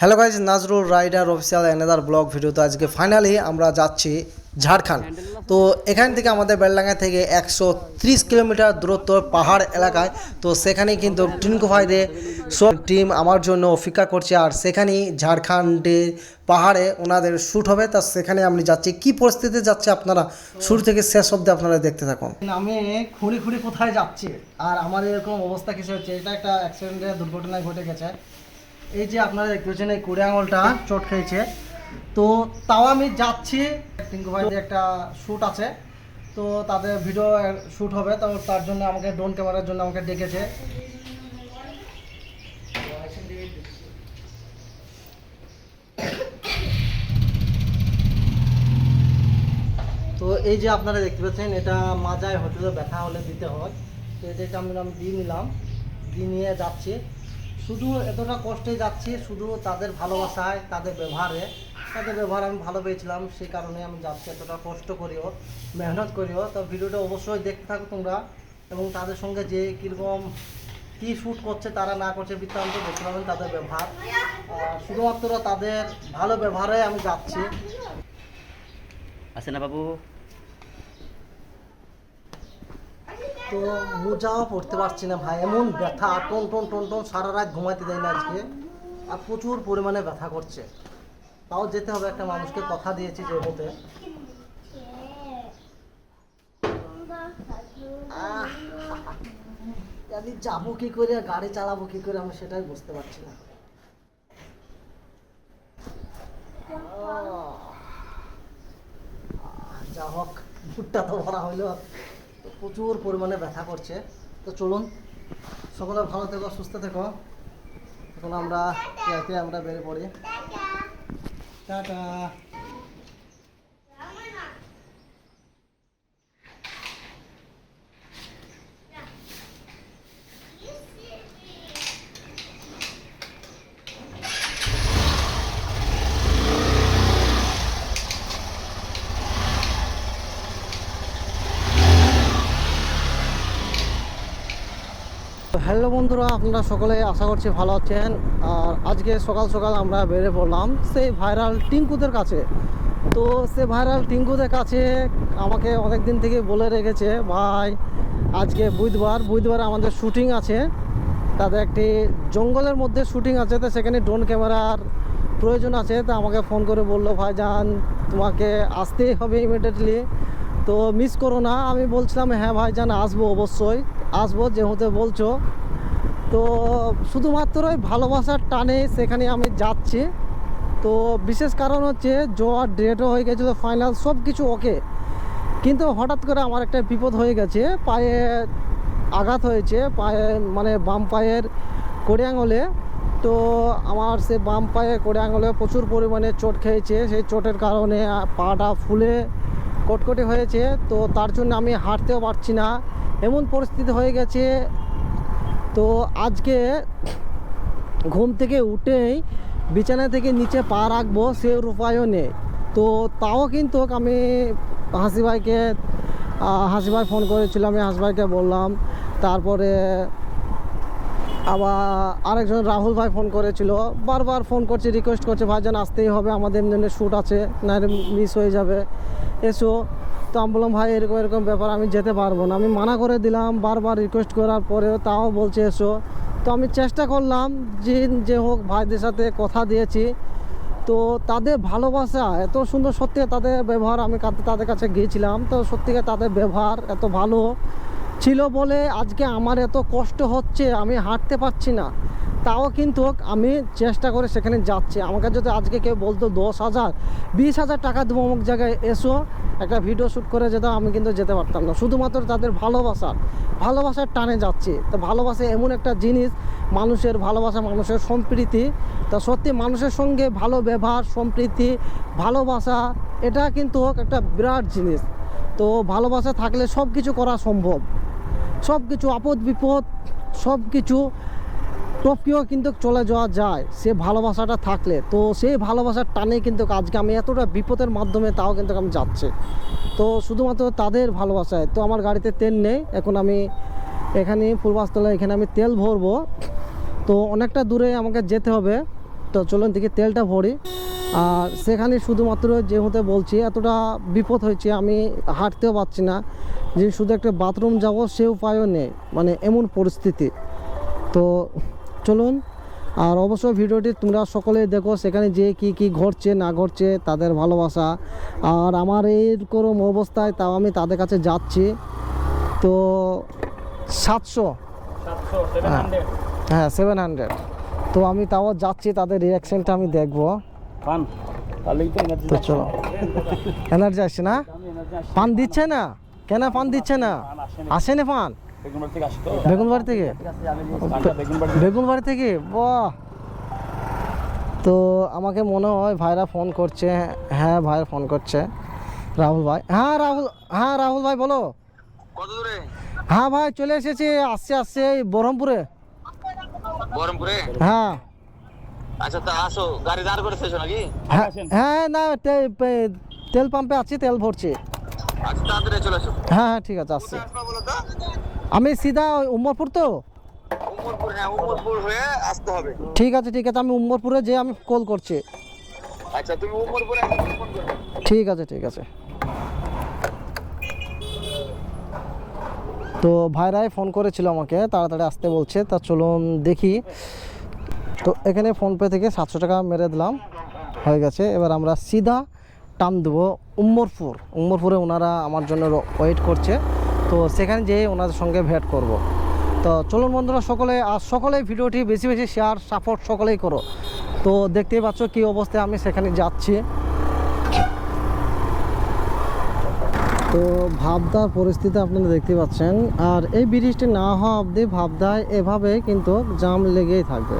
Hello guys Nazrul rider official another blog video তো আজকে finally আমরা যাচ্ছি ঝাড়খণ্ড তো এখান থেকে আমাদের বেলডাঙ্গা থেকে একশো ত্রিশ কিলোমিটার দূরত্ব পাহাড় এলাকায়। তো সেখানে কিন্তু টিনকু ভাইদের সব টিম আমার জন্য অপেক্ষা করছে। আর সেখানেই ঝাড়খণ্ডে পাহাড়ে ওনাদের শ্যুট হবে। তা সেখানে আমি যাচ্ছি। কি পরিস্থিতিতে যাচ্ছে আপনারা? শুরু থেকে শেষ অব্দি আপনারা দেখতে থাকুন। আমি খুঁড়ি খুঁড়ি কোথায় যাচ্ছি? আর আমার এরকম অবস্থা কিছু হচ্ছে? এটা একটা অ্যাক্সিডেন্টের দুর্ঘটনায় ঘটে গেছে। এই যে আপনারা দেখতে পাচ্ছেন এই কুড়ি আঙুলটা চোট খেয়েছে। তো তাও আমি যাচ্ছি। টিঙ্কু ভাইদের একটা শ্যুট আছে। তো তাদের ভিডিও শ্যুট হবে তো তার জন্য আমাকে ড্রোন ক্যামেরার জন্য আমাকে ডেকেছে। তো এই যে আপনারা দেখতে পাচ্ছেন এটা মাজায় হয়তো ব্যথা হলে দিতে হয়। তো এটা আমি আমি দিয়ে নিলাম। দিয়ে নিয়ে যাচ্ছি। শুধু এতটা কষ্টে যাচ্ছি, শুধু তাদের ভালোবাসায়, তাদের ব্যবহারে। তাদের ব্যবহার আমি ভালো পেয়েছিলাম, সেই কারণে আমি যাচ্ছি এতটা কষ্ট করিও, মেহনত করিও। তো ভিডিওটা অবশ্যই দেখতে থাকো তোমরা, এবং তাদের সঙ্গে যে কীরকম কী শ্যুট করছে, তারা না করছে বৃত্তান্ত দেখতে পাবেন তাদের ব্যবহার। শুধুমাত্র তাদের ভালো ব্যবহারে আমি যাচ্ছি। আছে না বাবু। তো মোজাও পড়তে পারছি না ভাই। এমন ব্যথা, টন টন টন টন সারা রাত ঘুমাইতে দেয় না আজকে। আর প্রচুর পরিমাণে ব্যথা করছে। তাও যেতে হবে, একটা মানুষকে কথা দিয়েছি যে হতে আমি যাব কি করে গাড়ি চালাবো কি করে, আমি সেটাই বুঝতে পারছি না। যা হোক ভুট্টা তো ভরা হইল প্রচুর পরিমাণে ব্যথা করছে। তো চলুন, সকলে ভালো থেকো, সুস্থ থেকো। এখন আমরা আমরা বেরিয়ে পড়ি? টাটা। হ্যালো বন্ধুরা, আপনারা সকলে আশা করছি ভালো আছেন। আর আজকে সকাল সকাল আমরা বেরিয়ে পড়লাম সেই ভাইরাল টিঙ্কুদের কাছে। তো সে ভাইরাল টিঙ্কুদের কাছে আমাকে অনেক দিন থেকে বলে রেখেছে, ভাই, আজকে বুধবার বুধবার আমাদের শুটিং আছে। তাদের একটি জঙ্গলের মধ্যে শুটিং আছে, তো সেখানে ড্রোন ক্যামেরার প্রয়োজন আছে। তা আমাকে ফোন করে বলল, ভাইজান, তোমাকে আসতেই হবে ইমিডিয়েটলি তো মিস করো না, আমি বলছিলাম হ্যাঁ ভাইজান আসব অবশ্যই। আসব যেহেতু বলছো। তো শুধুমাত্র ওই ভালোবাসার টানে সেখানে আমি যাচ্ছি। তো বিশেষ কারণ হচ্ছে জোয়ার ডেটও হয়ে গেছিল ফাইনাল সব কিছু ওকে কিন্তু হঠাৎ করে আমার একটা বিপদ হয়ে গেছে, পায়ে আঘাত হয়েছে, পায়ে মানে বাম পায়ের কোড়ে আঙুলে। তো আমার সে বাম পায়ে কোড়ে আঙুলে প্রচুর পরিমাণে চোট খেয়েছে, সেই চোটের কারণে পাটা ফুলে কটকটে হয়েছে তো তার জন্য আমি হাঁটতেও পারছি না। এমন পরিস্থিতি হয়ে গেছে তো আজকে ঘুম থেকে উঠেই বিছানা থেকে নিচে পা রাখব সে উপায়ও নেই তো তাও কিন্তু আমি হাসি ভাইকে আহ, হাসি ভাই ফোন করেছিল আমি হাসি ভাইকে বললাম তারপরে আবার আরেকজন রাহুল ভাই ফোন করেছিল। বারবার ফোন করছে রিকোয়েস্ট করছে, ভাইজান, আসতেই হবে, আমাদের এমনি শ্যুট আছে না মিস হয়ে যাবে। এসো, তো আমি বললাম, ভাই, এরকম এরকম ব্যাপার, আমি যেতে পারব না। আমি মানা করে দিলাম, বারবার রিকোয়েস্ট করার পরেও তাও বলছে, এসো। তো আমি চেষ্টা করলাম, যে যে হোক, ভাইদের সাথে কথা দিয়েছি। তো তাদের ভালোবাসা এত সুন্দর, সত্যি তাদের ব্যবহার, আমি তাদের কাছে গিয়েছিলাম। তো সত্যিকার তাদের ব্যবহার এত ভালো। ছিল বলে আজকে আমার এত কষ্ট হচ্ছে, আমি হাঁটতে পারছি না। তাও কিন্তু আমি চেষ্টা করে সেখানে যাচ্ছি। আমাকে যদি আজকে কেউ বলতো দশ হাজার, বিশ হাজার টাকা দেবো অমুক জায়গায়, এসো, একটা ভিডিও শ্যুট করে যেতাম, আমি কিন্তু যেতে পারতাম না। শুধুমাত্র তাদের ভালোবাসার ভালোবাসার টানে যাচ্ছি। তো ভালোবাসা এমন একটা জিনিস, মানুষের ভালোবাসা, মানুষের সম্প্রীতি। তা সত্যি মানুষের সঙ্গে ভালো ব্যবহার, সম্প্রীতি, ভালোবাসা, এটা কিন্তু একটা বিরাট জিনিস। তো ভালোবাসা থাকলে সব কিছু করা সম্ভব। সব কিছু আপদ বিপদ, সব কিছু টপকেও কিন্তু চলে যাওয়া যায়। সে ভালোবাসাটা থাকলে। তো সেই ভালোবাসার টানে কিন্তু আজকে আমি এতটা বিপদের মাধ্যমে তাও কিন্তু আমি যাচ্ছে। তো শুধুমাত্র তাদের ভালোবাসায়। তো আমার গাড়িতে তেল নেই। এখন আমি এখানে ফুলবাসতলা এখানে আমি তেল ভরবো। তো অনেকটা দূরে আমাকে যেতে হবে। তো চলুন দেখি তেলটা ভরি। আর সেখানে শুধুমাত্র যেহেতু বলছি, এতটা বিপদ হয়েছে, আমি হাঁটতেও পারছি না। যে শুধু একটা বাথরুম যাব সে উপায়ও নেই মানে এমন পরিস্থিতি। তো চলুন আর অবশ্যই ভিডিওটি তোমরা সকলেই দেখো সেখানে যে কি কি ঘটছে না ঘটছে তাদের ভালোবাসা। আর আমার এইরকম অবস্থায় তাও আমি তাদের কাছে যাচ্ছি। তো সাতশো। হ্যাঁ সেভেন হান্ড্রেড তো আমি তাও যাচ্ছি তাদের রিয়াকশনটা আমি দেখব। তো চলো। এনার্জি আসছে না? পান দিচ্ছে না? কেন পান দিচ্ছে না? আসে না পান বেগুন বাড়ি থেকে? আসি তো বেগুন বাড়ি থেকে? বাহ! তো আমাকে মনে হয় ভাইরা ফোন করছে হ্যাঁ ভাই ফোন করছে। রাহুল ভাই হ্যাঁ রাহুল হ্যাঁ রাহুল ভাই বলো। কত দূরে হ্যাঁ ভাই চলে এসেছি আসছে আসছে এই বহরমপুরে। বহরমপুরে? হ্যাঁ। আচ্ছা তা আসো গাড়ি দাঁড় করে নাকি? হ্যাঁ হ্যাঁ না তেল পাম্পে আছি তেল ভরছি। আচ্ছা হ্যাঁ হ্যাঁ ঠিক আছে আসছি। আমি সিধা ওই উম্মরপুর তো? উমরপুর হ্যাঁ উমরপুর ঠিক আছে ঠিক আছে আমি উম্মরপুরে যেয়ে আমি কল করছি। আচ্ছা তুমি উমরপুরে ঠিক আছে ঠিক আছে। তো ভাইরাই ফোন করেছিল আমাকে তাড়াতাড়ি আসতে বলছে তা চলুন দেখি। তো এখানে ফোনপে থেকে সাতশো টাকা মেরে দিলাম হয়ে গেছে। এবার আমরা সিধা টান দেবো উম্মরপুর। উম্মরপুরে ওনারা আমার জন্য ওয়েট করছে। তো সেখানে যেয়ে ওনাদের সঙ্গে ভেট করব। তো চলুন বন্ধুরা, সকলে আর সকলেই ভিডিওটি বেশি বেশি শেয়ার সাপোর্ট সকলেই করো। তো দেখতেই পাচ্ছ কী অবস্থায় আমি সেখানে যাচ্ছি। তো ভাবদার পরিস্থিতি আপনারা দেখতে পাচ্ছেন। আর এই ব্রিজটি না হওয়া অবধি ভাবদায় এভাবে কিন্তু জাম লেগেই থাকবে।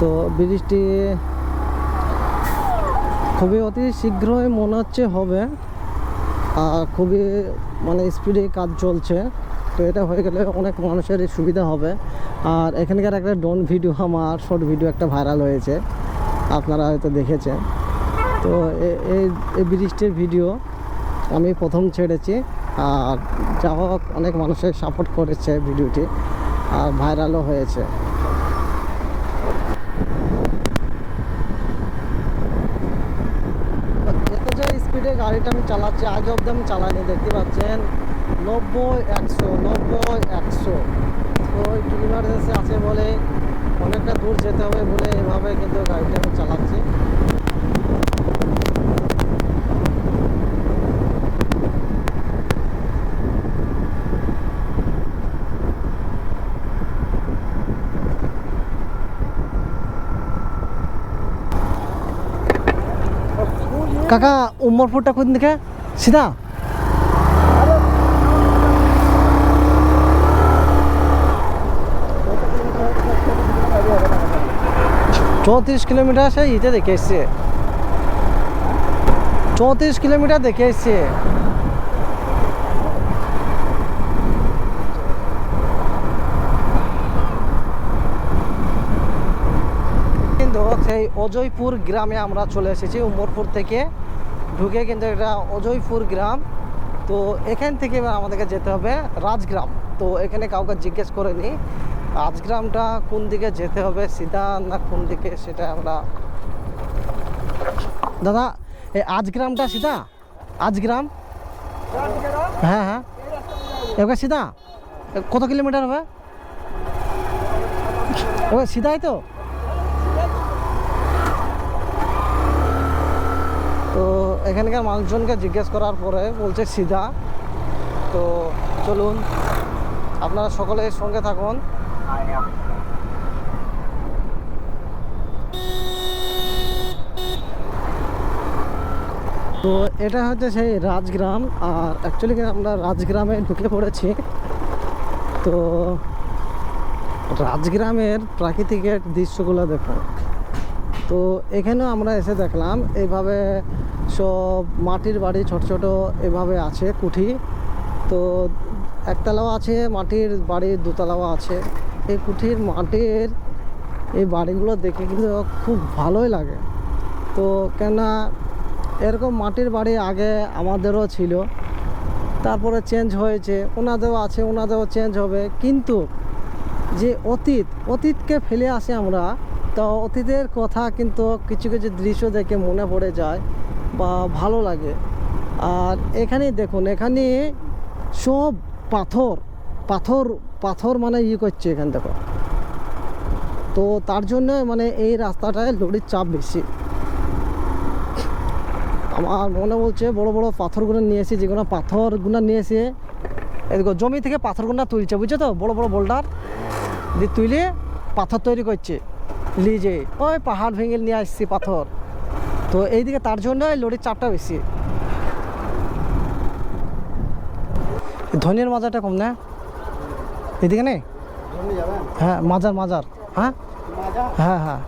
তো ব্রিজটি খুবই অতি শীঘ্রই মনে হচ্ছে হবে। আর খুবই মানে স্পিডে কাজ চলছে। তো এটা হয়ে গেলে অনেক মানুষের সুবিধা হবে। আর এখানকার একটা ড্রোন ভিডিও আমার শর্ট ভিডিও একটা ভাইরাল হয়েছে। আপনারা হয়তো দেখেছেন। তো এই এই ব্রিজটির ভিডিও আমি প্রথম ছেড়েছি। আর যা হোক অনেক মানুষের সাপোর্ট করেছে ভিডিওটি আর ভাইরালও হয়েছে এত যে স্পিডে গাড়িটা আমি চালাচ্ছি আগে অব্দি আমি চালাইনি, দেখতে পাচ্ছেন? নব্বই, একশো নব্বই, একশো। তো একটু ইমার্জেন্সি আছে বলে অনেকটা দূর যেতে হবে বলে এভাবে কিন্তু গাড়িটা আমি চালাচ্ছি। কাকা উমরপুরটা কোন দিকে? সিধা? চৌত্রিশ কিলোমিটার সে ইতে দেখে এসছে। চৌত্রিশ কিলোমিটার দেখে এসছে। সেই অজয়পুর গ্রামে আমরা চলে এসেছি, উমরপুর থেকে। ঢুকে কিন্তু এটা অজয়পুর গ্রাম। তো এখান থেকে এবার আমাদেরকে যেতে হবে রাজগ্রাম। তো এখানে কাউকে জিজ্ঞেস করে নিই রাজগ্রামটা কোন দিকে যেতে হবে, সিধা না কোন দিকে সেটা আমরা দাদা, এই আজগ্রামটা সিধা? আজগ্রাম? হ্যাঁ হ্যাঁ। এবার সিধা, কত কিলোমিটার হবে? এবার সিধাই তো তো এখানকার মানুষজনকে জিজ্ঞেস করার পরে বলছে সিধা। তো চলুন, আপনারা সকলে সঙ্গে থাকুন। তো এটা হচ্ছে সেই রাজগ্রাম, আর অ্যাকচুয়ালি আমরা রাজগ্রামে ঢুকে পড়েছি। তো রাজগ্রামের প্রাকৃতিকের দৃশ্যগুলো দেখুন তো এখানেও আমরা এসে দেখলাম এইভাবে সব মাটির বাড়ি ছোট ছোট এভাবে আছে, কুঠি। তো একতলাও আছে, মাটির বাড়ি দুতলাও আছে। এই কুঠির মাটির এই বাড়িগুলো দেখে কিন্তু খুব ভালোই লাগে। তো কেননা এরকম মাটির বাড়ি আগে আমাদেরও ছিল। তারপরে চেঞ্জ হয়েছে, ওনাদেরও আছে, ওনাদেরও চেঞ্জ হবে। কিন্তু যে অতীত, অতীতকে ফেলে আসে আমরা, তো অতীতের কথা কিন্তু কিছু কিছু দৃশ্য দেখে মনে পড়ে যায়। ভালো লাগে। আর এখানে দেখুন, এখানে সব পাথর পাথর পাথর মানে ই করছে এখান দেখো। তো তার জন্য মানে এই রাস্তাটায় লরির চাপ বেশি। আমার মনে বলছে বড় বড় পাথরগুলো নিয়ে এসে, যেগুলো পাথরগুলো নিয়ে এসে এদিকে জমি থেকে পাথরগুলো তুলছে, বুঝছ তো? বড় বড় বোল্ডার দিয়ে তুলে পাথর তৈরি করছে। লিজে ওই পাহাড় ভেঙে নিয়ে আসছি পাথর। তো এইদিকে তার জন্য লরির চাপটা বেশি। ধনির মাজারটা কম না? এদিকে নেই? হ্যাঁ মাজার মাজার। হ্যাঁ? হ্যাঁ হ্যাঁ।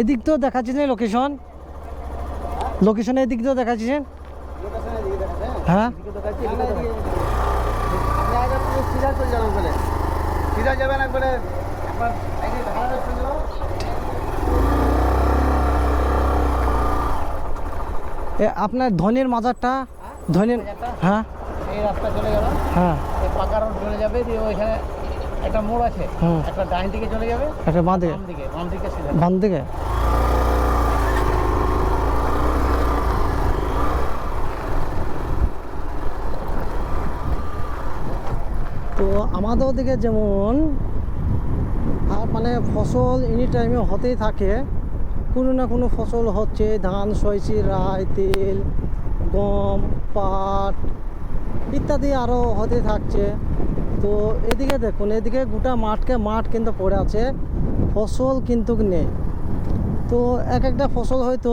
এদিক তো দেখাচ্ছিস লোকেশন লোকেশন এদিক তো দেখাচ্ছিস? হ্যাঁ? আপনার ধনের মাজারটা ধনির হ্যাঁ এই রাস্তা চলে গেল। হ্যাঁ। এই পাকা রোড চলে যাবে দিয়ে ওইখানে একটা মোড় আছে। একটা ডাইন দিকে চলে যাবে একটা বাম দিকে বাম দিকে বাম দিকে। তো আমাদের ওদিকে যেমন আর মানে ফসল এনি টাইমে হতেই থাকে। কোনো না কোনো ফসল হচ্ছে, ধান সইছি রায় তেল, গম, পাট ইত্যাদি আরও হতে থাকছে। তো এদিকে দেখুন, এদিকে গোটা মাঠকে মাঠ কিন্তু পড়ে আছে, ফসল কিন্তু নেই। তো এক একটা ফসল হয়তো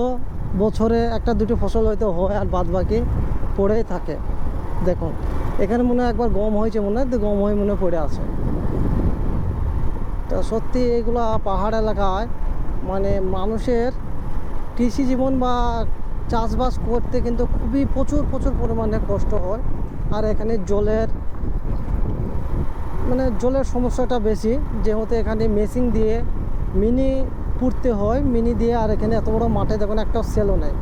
বছরে একটা দুটো ফসল হয়তো হয় আর বাদ বাকি পড়েই থাকে। দেখুন, এখানে মনে হয় একবার গম হয়েছে মনে হয় গম হয়ে মনে পড়ে আছে। তো সত্যি এগুলো পাহাড় এলাকায় মানে মানুষের কৃষি জীবন বা চাষবাস করতে কিন্তু খুবই প্রচুর প্রচুর পরিমাণে কষ্ট হয়। আর এখানে জলের মানে জলের সমস্যাটা বেশি। যেহেতু এখানে মেশিন দিয়ে মিনি পুড়তে হয়, মিনি দিয়ে আর এখানে এত বড় মাঠে দেখুন একটা সেলও নেই।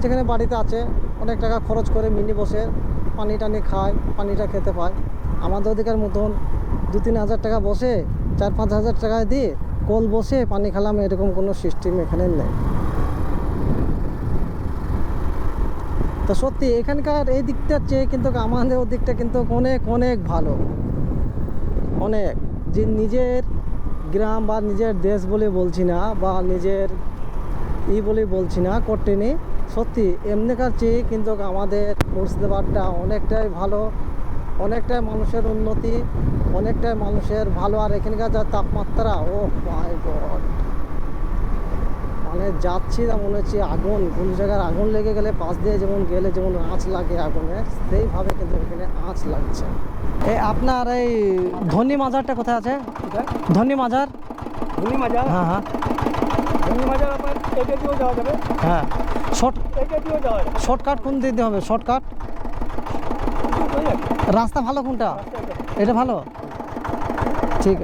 যেখানে বাড়িতে আছে, অনেক টাকা খরচ করে মিনি বসে পানি টানি খায়, পানিটা খেতে পায়। আমাদের ওদিকের মতন দু তিন হাজার টাকা বসে চার, পাঁচ হাজার টাকা দিয়ে কল বসে পানি খেলাম, এরকম কোনো সিস্টেম এখানে নেই। তো সত্যি, এখানকার এই দিকটার চেয়ে কিন্তু আমাদের ওদিকটা কিন্তু অনেক অনেক ভালো। অনেক। যে নিজের গ্রাম বা নিজের দেশ বলে বলছি না, বা নিজের ই বলে বলছি না করতেনি সত্যি, এমনিকার চেয়ে কিন্তু আমাদের মুর্শিদাবাদটা অনেকটাই ভালো, অনেকটাই মানুষের উন্নতি অনেকটাই মানুষের ভালো আর এখানকার যা তাপমাত্রা ও মাই গড মানে যাচ্ছি তা মনে হচ্ছে আগুন কোনো জায়গার আগুন লেগে গেলে পাশ দিয়ে যেমন গেলে যেমন আঁচ লাগে আগুনের সেইভাবে কিন্তু এখানে আঁচ লাগছে। এই আপনার এই ধনী মাজারটা কোথায় আছে? ধনী মাজার? ধনি মাজা হ্যাঁ হ্যাঁ। ধনি মাজা আপনার দিয়েও যাওয়া যাবে। হ্যাঁ। শর্ট দিয়েও যাওয়া যাবে। শর্টকাট কোন দিতে হবে? শর্টকাট? রাস্তা ভালো কোনটা? এটা ভালো? ঠিক।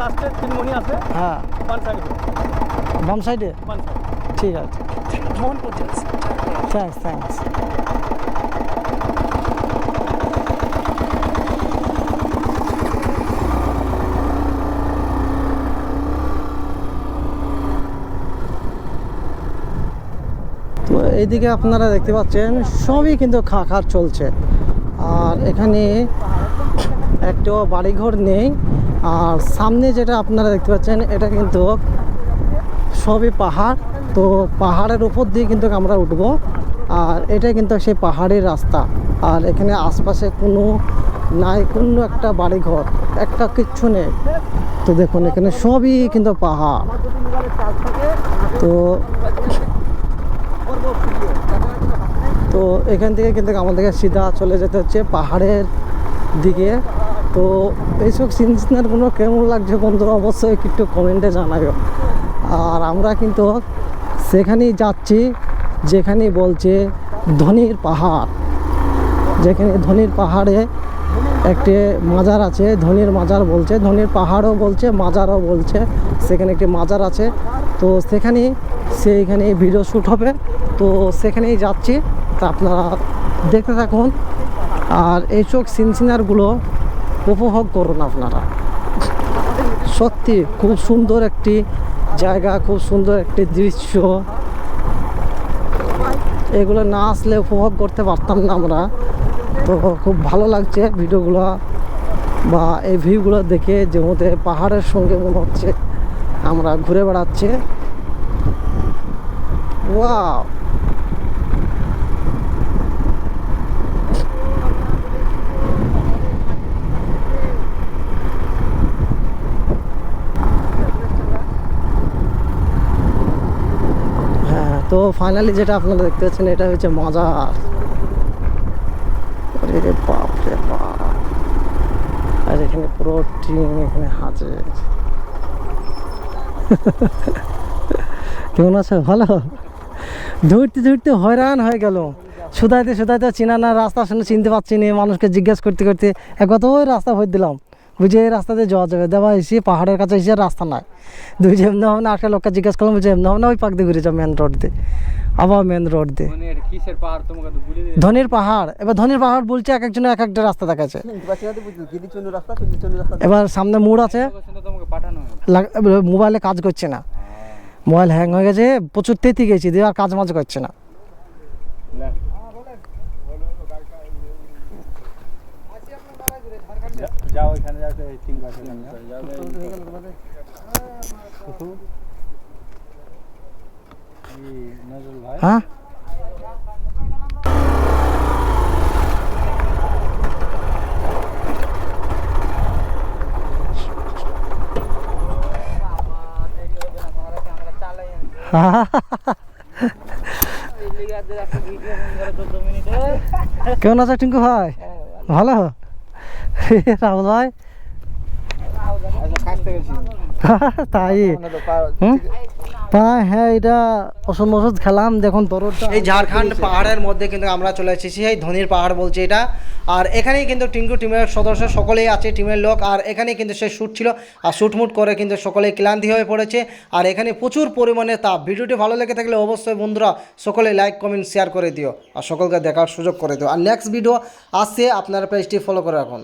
লাস্টের তিনমণি আছে। হ্যাঁ। সাইডে বাম সাইডে ঠিক আছে। থ্যাংকস থ্যাংকস তো এইদিকে আপনারা দেখতে পাচ্ছেন সবই কিন্তু খাখার চলছে। আর এখানে একটাও বাড়িঘর নেই। আর সামনে যেটা আপনারা দেখতে পাচ্ছেন, এটা কিন্তু সবই পাহাড়। তো পাহাড়ের উপর দিয়ে কিন্তু আমরা উঠব। আর এটা কিন্তু সেই পাহাড়ের রাস্তা। আর এখানে আশপাশে কোনো নাই, কোনো একটা বাড়িঘর, একটা কিচ্ছু নেই। তো দেখুন, এখানে সবই কিন্তু পাহাড়। তো তো এখান থেকে কিন্তু আমাদেরকে সিধা চলে যেতে হচ্ছে পাহাড়ের দিকে। তো এইসব সিনসিনারগুলো কেমন লাগছে বন্ধুরা অবশ্যই একটু কমেন্টে জানাবে আর আমরা কিন্তু সেখানেই যাচ্ছি যেখানে বলছে ধনির পাহাড়। যেখানে ধনির পাহাড়ে একটি মাজার আছে, ধনির মাজার বলছে, ধনির পাহাড়ও বলছে, মাজারও বলছে, সেখানে একটি মাজার আছে। তো সেখানে সেইখানে ভিডিও শ্যুট হবে। তো সেখানেই যাচ্ছি। তা আপনারা দেখতে থাকুন। আর এইসব সিনসিনারগুলো উপভোগ করুন আপনারা। সত্যি খুব সুন্দর একটি জায়গা, খুব সুন্দর একটি দৃশ্য। এগুলো না আসলে উপভোগ করতে পারতাম না আমরা। তো খুব ভালো লাগছে ভিডিওগুলো বা এই ভিউগুলো দেখে যে মধ্যে পাহাড়ের সঙ্গে মনে হচ্ছে। আমরা ঘুরে বেড়াচ্ছে। ওয়াও হ্যাঁ তো ফাইনালি যেটা আপনারা দেখতে পাচ্ছেন, এটা হচ্ছে মাজার। আরে বাপ রে বাপ। আর এখানে পুরো টিম এখানে হাজে কেমন আছে? ভালো? ধরতে ধরতে হয়রান হয়ে গেল। সুদাইতে সুদাইতে চিনা না রাস্তা শুনে চিনতে পারছি না মানুষকে জিজ্ঞেস করতে করতে এক কত ওই রাস্তা ভরে দিলাম। বুঝে এই রাস্তা দিয়ে যাওয়া যাবে। দেওয়া এসে পাহাড়ের কাছে এসে রাস্তা নাই। দুই যে এমনি হবে না একটা লোককে জিজ্ঞেস করলাম বুঝে এমনি হবে না ওই পাক দিয়ে ঘুরে যাও মেন রোড দিয়ে। আবার মেন রোড দিয়ে। মানে এটা কিসের পাহাড়? তোমাকে তো বলে দিই ধনির পাহাড়। এবার ধনির পাহাড় বলছে এক একজনের এক একটা রাস্তা দেখাচ্ছে। এবার সামনে মোড় আছে। মোবাইলে কাজ করছে না। মোবাইল হ্যাং হয়ে গেছে প্রচুর তেতি গেছি দিয়ে আর কাজ মাজ করছে না। যাও এখানে যাও হ্যাঁ? কেমন আছে টিঙ্কু ভাই? ভালো? রাহুল ভাই আচ্ছা কাছতে গেছি তাই তা হ্যাঁ এটা খেলাম, দেখুন এই পাহাড়ের মধ্যে কিন্তু আমরা চলে এসেছি পাহাড় বলছে এটা। আর এখানেই কিন্তু টিমের সদস্য সকলেই আছে, টিমের লোক, আর কিন্তু শ্যুট ছিল, আর করে কিন্তু সকলেই ক্লান্তি হয়ে পড়েছে। আর এখানে প্রচুর পরিমাণে তাপ। ভিডিওটি ভালো লেগে থাকলে অবশ্যই বন্ধুরা সকলে লাইক কমেন্ট শেয়ার করে দিও, আর সকলকে দেখার সুযোগ করে দিও। আর নেক্সট ভিডিও আসছে, আপনারা পেজটি ফলো করে রাখুন।